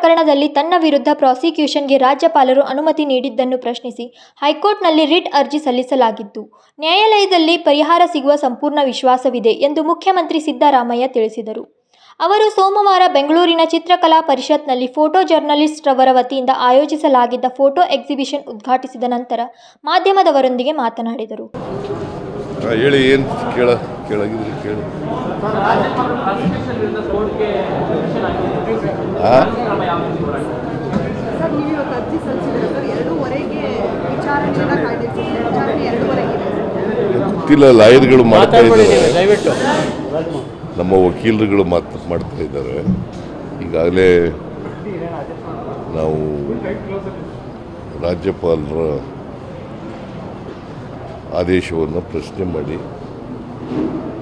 ಪ್ರಕರಣದಲ್ಲಿ ತನ್ನ ವಿರುದ್ಧ ಪ್ರಾಸಿಕ್ಯೂಷನ್ಗೆ ರಾಜ್ಯಪಾಲರು ಅನುಮತಿ ನೀಡಿದ್ದನ್ನು ಪ್ರಶ್ನಿಸಿ ಹೈಕೋರ್ಟ್ನಲ್ಲಿ ರಿಟ್ ಅರ್ಜಿ ಸಲ್ಲಿಸಲಾಗಿತ್ತು. ನ್ಯಾಯಾಲಯದಲ್ಲಿ ಪರಿಹಾರ ಸಿಗುವ ಸಂಪೂರ್ಣ ವಿಶ್ವಾಸವಿದೆ ಎಂದು ಮುಖ್ಯಮಂತ್ರಿ ಸಿದ್ದರಾಮಯ್ಯ ತಿಳಿಸಿದರು. ಅವರು ಸೋಮವಾರ ಬೆಂಗಳೂರಿನ ಚಿತ್ರಕಲಾ ಪರಿಷತ್ನಲ್ಲಿ ಫೋಟೋ ಜರ್ನಲಿಸ್ಟ್ ರವರ ವತಿಯಿಂದ ಆಯೋಜಿಸಲಾಗಿದ್ದ ಫೋಟೋ ಎಕ್ಸಿಬಿಷನ್ ಉದ್ಘಾಟಿಸಿದ ನಂತರ ಮಾಧ್ಯಮದವರೊಂದಿಗೆ ಮಾತನಾಡಿದರು. ಹೇಳಿ ಏನು ಕೇಳ ಕೇಳಾಗಿದ್ರಿ ಕೇಳಿ. ಹಾಂ ಸರ್ ನೀವು ಇವತ್ತು ಅರ್ಜಿ ಸಲ್ಲಿಸಿದ್ರೆ ಸರ್ ಎರಡೂವರೆಗೆ ವಿಚಾರಣೆಯನ್ನ ಕಾಯ್ದಿರಿಸಿದ್ರೆ ವಿಚಾರಣೆ ಎರಡೂವರೆಗೆ ಇದೆ ಗೊತ್ತಿಲ್ಲ ಲಾಯರ್ಗಳು ಮಾಡ್ತಾ ಇದ್ದಾರೆ. ದಯವಿಟ್ಟು. ನಮ್ಮ ವಕೀಲರುಗಳು ಮಾತು ಮಾಡ್ತಾ ಇದ್ದಾರೆ. ಈಗಾಗಲೇ ನಾವು ರಾಜ್ಯಪಾಲರ ಆದೇಶವನ್ನು ಪ್ರಶ್ನೆ ಮಾಡಿ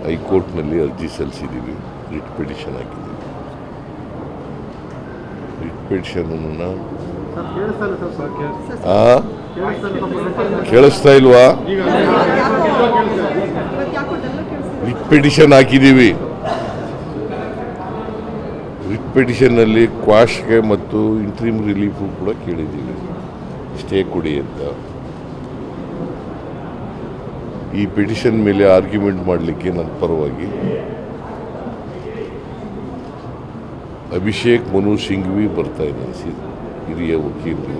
ಹೈಕೋರ್ಟ್ನಲ್ಲಿ ಅರ್ಜಿ ಸಲ್ಲಿಸಿದ್ದೀವಿ ರಿಟ್ ಪಿಟಿಷನ್ ಹಾಕಿದ್ದೀವಿ. ಆ? ಕೇಳಿಸ್ತಾ ಇಲ್ವಾ? ರಿಪಿಟಿಷನ್ ಪಿಟಿಷನ್ ಹಾಕಿದ್ದೀವಿ. ರಿಟ್ ಕ್ವಾಶ್ಗೆ ಮತ್ತು ಇಂಟ್ರೀಮ್ ರಿಲೀಫು ಕೂಡ ಕೇಳಿದ್ದೀವಿ. ಸ್ಟೇ ಕೊಡಿ ಅಂತ. ಈ ಪಿಟಿಷನ್ ಮೇಲೆ ಆರ್ಗ್ಯುಮೆಂಟ್ ಮಾಡಲಿಕ್ಕೆ ನನ್ನ ಪರವಾಗಿ ಅಭಿಷೇಕ್ ಮನು ಸಿಂಘ್ವಿ ಬರ್ತಾ ಇದ್ದಾರೆ. ಸಿ, ಹಿರಿಯ ವಕೀಲರು.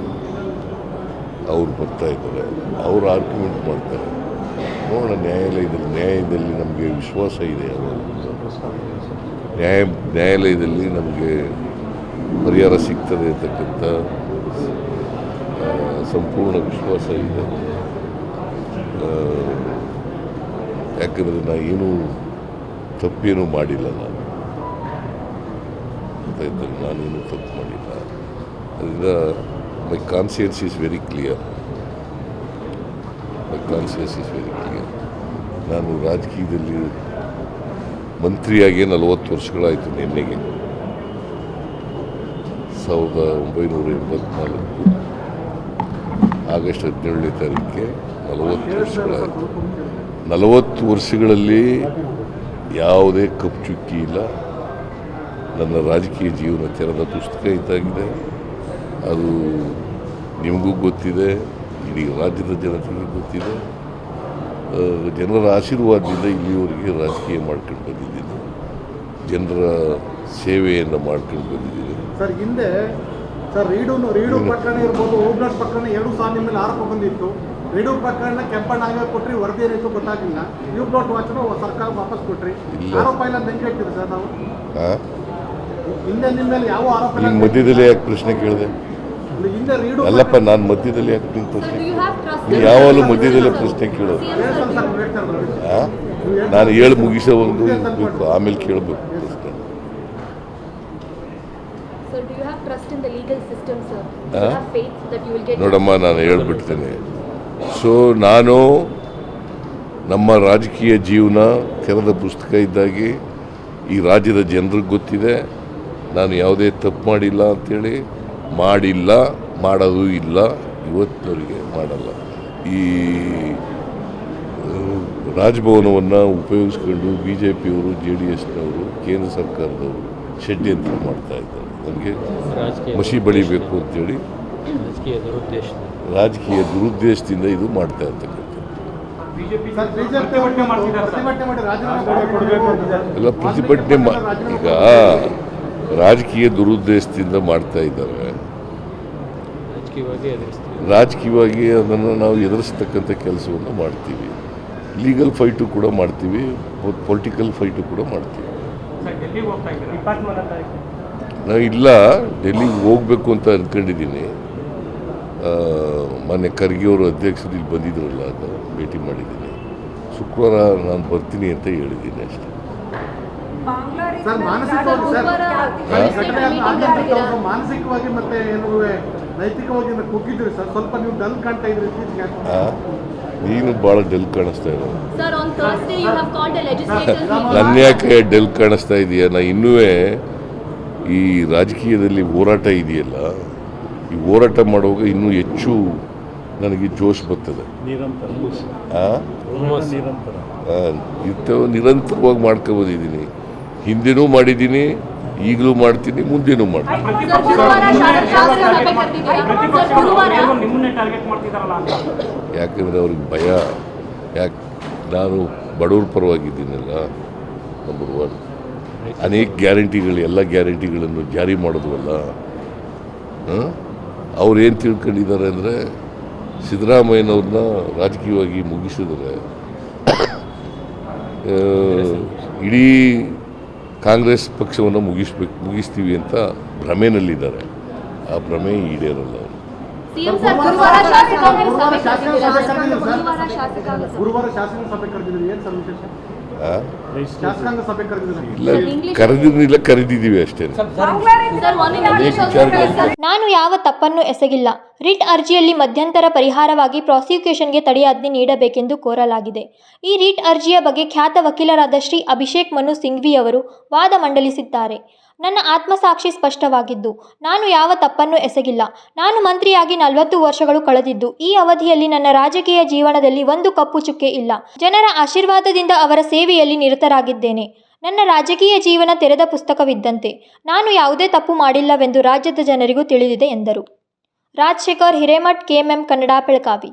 ಅವ್ರು ಬರ್ತಾ ಇದ್ದಾರೆ. ಅವ್ರು ಆರ್ಗ್ಯುಮೆಂಟ್ ಮಾಡ್ತಾರೆ. ನೋಡೋಣ, ನ್ಯಾಯಾಲಯದಲ್ಲಿ, ನ್ಯಾಯದಲ್ಲಿ ನಮಗೆ ವಿಶ್ವಾಸ ಇದೆ ಅವರು ನ್ಯಾಯ, ನ್ಯಾಯಾಲಯದಲ್ಲಿ ನಮಗೆ ಪರಿಹಾರ ಸಿಗ್ತದೆ ಅಂತಕ್ಕಂಥ ಸಂಪೂರ್ಣ ವಿಶ್ವಾಸ ಇದೆ. ಯಾಕಂದರೆ ನಾನು ಏನೂ ತಪ್ಪೇನೂ ಮಾಡಿಲ್ಲ ನಾನು. ಗೊತ್ತಾಯ್ತು ನಾನೇನು ತಪ್ಪು ಮಾಡಿಲ್ಲ. ಅದರಿಂದ my conscience is very clear my conscience is very clear ನಾನು ರಾಜಕೀಯದಲ್ಲಿ ಮಂತ್ರಿಯಾಗಿ ನಲವತ್ತು ವರ್ಷಗಳಾಯಿತು ನಿನ್ನೆಗೆ. ಸಾವಿರದ ಒಂಬೈನೂರ ಎಂಬತ್ನಾಲ್ಕು ಆಗಸ್ಟ್ ಹದಿನೇಳನೇ ತಾರೀಕಿಗೆ ನಲವತ್ತು ವರ್ಷಗಳಾಯಿತು. ನಲವತ್ತು ವರ್ಷಗಳಲ್ಲಿ ಯಾವುದೇ ಕಪ್ಪು ಚುಕ್ಕಿ ಇಲ್ಲ. ನನ್ನ ರಾಜಕೀಯ ಜೀವನ ತೆರೆದ ಪುಸ್ತಕ ಇದ್ದಾಗಿದೆ ಅದು ನಿಮಗೂ ಗೊತ್ತಿದೆ ಇಡೀ ರಾಜ್ಯದ ಜನತೆಗೆ ಗೊತ್ತಿದೆ. ಜನರ ಆಶೀರ್ವಾದದಿಂದ ಇಲ್ಲಿಯವರೆಗೆ ರಾಜಕೀಯ ಮಾಡ್ಕೊಂಡು ಬಂದಿದ್ದೀನಿ. ಜನರ ಸೇವೆಯನ್ನು ಮಾಡ್ಕೊಂಡು ಬಂದಿದ್ದೀನಿ. ಸರ್ ಹಿಂದೆ ಸರ್ ರೀಡು ರೀಡು ಪ್ರಕರಣ ಇರ್ಬೋದು ಓಬ್ಲಾಟ್ ಪ್ರಕರಣ ಎರಡು ಸಾವಿರ ನಿಮ್ಮ ಮೇಲೆ ಆರೋಪ ಬಂದಿತ್ತು. ರೀಡು ಪ್ರಕರಣ ಕೆಂಪಣ್ಣ ಆಗಿ ಕೊಟ್ರಿ ವರದಿ ಏನಿತ್ತು ಗೊತ್ತಾಗಿಲ್ಲ ಯು ಬ್ಲಾಟ್ ವಾಚನ ಸರ್ಕಾರ ವಾಪಸ್ ಕೊಟ್ರಿ. ಆರೋಪ ಇಲ್ಲ ಅಂತ ಹೇಳ್ತೀರಿ ಸರ್ ನಾವು? ಈಗ ಮಧ್ಯದಲ್ಲಿ ಯಾಕೆ ಪ್ರಶ್ನೆ ಕೇಳಿದೆ. ಅಲ್ಲಪ್ಪ ನಾನು ಮಧ್ಯದಲ್ಲಿ ಯಾಕೆ ನಿಂಗೆ ಪ್ರಶ್ನೆ ನೀವು ಯಾವಾಗಲೂ ಮಧ್ಯದಲ್ಲೇ ಪ್ರಶ್ನೆ ಕೇಳೋದು? ನಾನು ಹೇಳಿ ಮುಗಿಸೋ ಒಂದು ಬೇಕು ಆಮೇಲೆ ಕೇಳಬೇಕು ಪ್ರಶ್ನೆ. Sir, do you have trust in the legal system, sir? Do Huh? you have faith that you will get ನೋಡಮ್ಮ ನಾನು ಹೇಳ್ಬಿಡ್ತೇನೆ. ಸೊ ನಾನು ನಮ್ಮ ರಾಜಕೀಯ ಜೀವನ ತೆರೆದ ಪುಸ್ತಕ ಇದ್ದಾಗಿ ಈ ರಾಜ್ಯದ ಜನರಿಗೆ ಗೊತ್ತಿದೆ. ನಾನು ಯಾವುದೇ ತಪ್ಪು ಮಾಡಿಲ್ಲ ಅಂಥೇಳಿ ಮಾಡಿಲ್ಲ ಮಾಡೋದು ಇಲ್ಲ ಇವತ್ತಿನವರಿಗೆ ಮಾಡಲ್ಲ. ಈ ರಾಜಭವನವನ್ನು ಉಪಯೋಗಿಸ್ಕೊಂಡು ಬಿ ಜೆ ಪಿಯವರು ಜೆ ಡಿ ಎಸ್ನವರು ಕೇಂದ್ರ ಸರ್ಕಾರದವರು ಷಡ್ಯಂತ್ರ ಮಾಡ್ತಾ ಇದ್ದಾರೆ. ನನಗೆ ರಾಜಕೀಯ ಮಸಿ ಬಳಿಬೇಕು ಅಂತೇಳಿ ರಾಜಕೀಯ ದುರುದ್ದೇಶ ದುರುದ್ದೇಶದಿಂದ ಇದು ಮಾಡ್ತಾ ಇರ್ತಕ್ಕಂಥದ್ದು. ಎಲ್ಲ ಪ್ರತಿಭಟನೆ ಮಾ ಈಗ ರಾಜಕೀಯ ದುರುದ್ದೇಶದಿಂದ ಮಾಡ್ತಾ ಇದ್ದಾರೆ. ರಾಜಕೀಯವಾಗಿ ಅದನ್ನು ನಾವು ಎದುರಿಸ್ತಕ್ಕಂಥ ಕೆಲಸವನ್ನು ಮಾಡ್ತೀವಿ. ಲೀಗಲ್ ಫೈಟು ಕೂಡ ಮಾಡ್ತೀವಿ ಪೊಲಿಟಿಕಲ್ ಫೈಟು ಕೂಡ ಮಾಡ್ತೀವಿ. ನಾವು ಇಲ್ಲ ಡೆಲ್ಲಿಗೆ ಹೋಗ್ಬೇಕು ಅಂತ ಅಂದ್ಕೊಂಡಿದ್ದೀನಿ ಮೊನ್ನೆ ಖರ್ಗೆ ಅವರು ಅಧ್ಯಕ್ಷರು ಇಲ್ಲಿ ಬಂದಿದ್ರಲ್ಲ ಅದು ಭೇಟಿ ಮಾಡಿದ್ದೀನಿ. ಶುಕ್ರವಾರ ನಾನು ಬರ್ತೀನಿ ಅಂತ ಹೇಳಿದ್ದೀನಿ ಅಷ್ಟೇ. ಸರ್ ಮಾನಸಿಕವಾಗಿ ಸರ್. ಮಾನಸಿಕವಾಗಿ ಮತ್ತೆ ಏನು ನೈತಿಕವಾಗಿ ಕುಗ್ಗಿದ್ರಿ ಸರ್. ಸ್ವಲ್ಪ ನೀವು ಡಲ್ ಕಾಣ್ತಾ ಇದ್ರಿ ಇತ್ತೀಚೆಗೆ? ನೀನು ಭಾಳ ಡೆಲ್ ಕಾಣಿಸ್ತಾ ಇರೋ. ನನ್ನ ಯಾಕೆ ಡೆಲ್ ಕಾಣಿಸ್ತಾ ಇದೆಯಾ? ನಾ ಇನ್ನೂ ಈ ರಾಜಕೀಯದಲ್ಲಿ ಹೋರಾಟ ಇದೆಯಲ್ಲ ಈ ಹೋರಾಟ ಮಾಡುವಾಗ ಇನ್ನೂ ಹೆಚ್ಚು ನನಗೆ ಜೋಶ್ ಬರ್ತದೆ. ಆ? ಆ, ಇಂಥವು ನಿರಂತರವಾಗಿ ಮಾಡ್ಕೊಬಂದಿದ್ದೀನಿ ಹಿಂದೆನೂ ಮಾಡಿದ್ದೀನಿ ಈಗಲೂ ಮಾಡ್ತೀನಿ ಮುಂದಿನೂ ಮಾಡ್ತೀನಿ. ಯಾಕಂದರೆ ಅವ್ರಿಗೆ ಭಯ. ಯಾಕೆ ನಾನು ಬಡವ್ರ ಪರವಾಗಿದ್ದೀನಲ್ಲ ನಂಬರ್ ಒನ್ ಅನೇಕ ಗ್ಯಾರಂಟಿಗಳು ಎಲ್ಲ ಗ್ಯಾರಂಟಿಗಳನ್ನು ಜಾರಿ ಮಾಡಿದ್ವಲ್ಲ ಅವ್ರು ಏನು ತಿಳ್ಕೊಂಡಿದ್ದಾರೆ ಅಂದರೆ ಸಿದ್ದರಾಮಯ್ಯನವ್ರನ್ನ ರಾಜಕೀಯವಾಗಿ ಮುಗಿಸಿದರೆ ಇಡೀ ಕಾಂಗ್ರೆಸ್ ಪಕ್ಷವನ್ನು ಮುಗಿಸ್ಬೇಕು ಮುಗಿಸ್ತೀವಿ ಅಂತ ಭ್ರಮೆನಲ್ಲಿದ್ದಾರೆ. ಆ ಭ್ರಮೆ ಈಡೇರಲ್ಲ ಅವರು. ಸಿಎಂ ಸರ್ ಗುರುವಾರ ಶಾಸಕಾಂಗ ಸಭೆ ಕರೆದಿದ್ದೀರಿ? ಏನು ಸರ್ ವಿಶೇಷ? ಇಲ್ಲ ಕರೆದಿರಲಿಲ್ಲ ಕರೆದಿದ್ದೀವಿ ಅಷ್ಟೇ. ನಾನು ಯಾವ ತಪ್ಪನ್ನು ಎಸಗಿಲ್ಲ. ರಿಟ್ ಅರ್ಜಿಯಲ್ಲಿ ಮಧ್ಯಂತರ ಪರಿಹಾರವಾಗಿ ಪ್ರಾಸಿಕ್ಯೂಷನ್ಗೆ ತಡೆಯಾಜ್ಞೆ ನೀಡಬೇಕೆಂದು ಕೋರಲಾಗಿದೆ. ಈ ರಿಟ್ ಅರ್ಜಿಯ ಬಗ್ಗೆ ಖ್ಯಾತ ವಕೀಲರಾದ ಶ್ರೀ ಅಭಿಷೇಕ್ ಮನು ಸಿಂಘ್ವಿ ಅವರು ವಾದ ಮಂಡಲಿಸಿದ್ದಾರೆ. ನನ್ನ ಆತ್ಮಸಾಕ್ಷಿ ಸ್ಪಷ್ಟವಾಗಿದ್ದು, ನಾನು ಯಾವ ತಪ್ಪನ್ನು ಎಸಗಿಲ್ಲ. ನಾನು ಮಂತ್ರಿಯಾಗಿ ನಲವತ್ತು ವರ್ಷಗಳು ಕಳೆದಿದ್ದು, ಈ ಅವಧಿಯಲ್ಲಿ ನನ್ನ ರಾಜಕೀಯ ಜೀವನದಲ್ಲಿ ಒಂದು ಕಪ್ಪು ಚುಕ್ಕೆ ಇಲ್ಲ. ಜನರ ಆಶೀರ್ವಾದದಿಂದ ಅವರ ಸೇವೆಯಲ್ಲಿ ನಿರತರಾಗಿದ್ದೇನೆ. ನನ್ನ ರಾಜಕೀಯ ಜೀವನ ತೆರೆದ ಪುಸ್ತಕವಿದ್ದಂತೆ. ನಾನು ಯಾವುದೇ ತಪ್ಪು ಮಾಡಿಲ್ಲವೆಂದು ರಾಜ್ಯದ ಜನರಿಗೂ ತಿಳಿದಿದೆ ಎಂದರು. ರಾಜಶೇಖರ್ ಹಿರೇಮಠ್ ಕೆಎಂಎಂ ಕನ್ನಡ, ಬೆಳಗಾವಿ.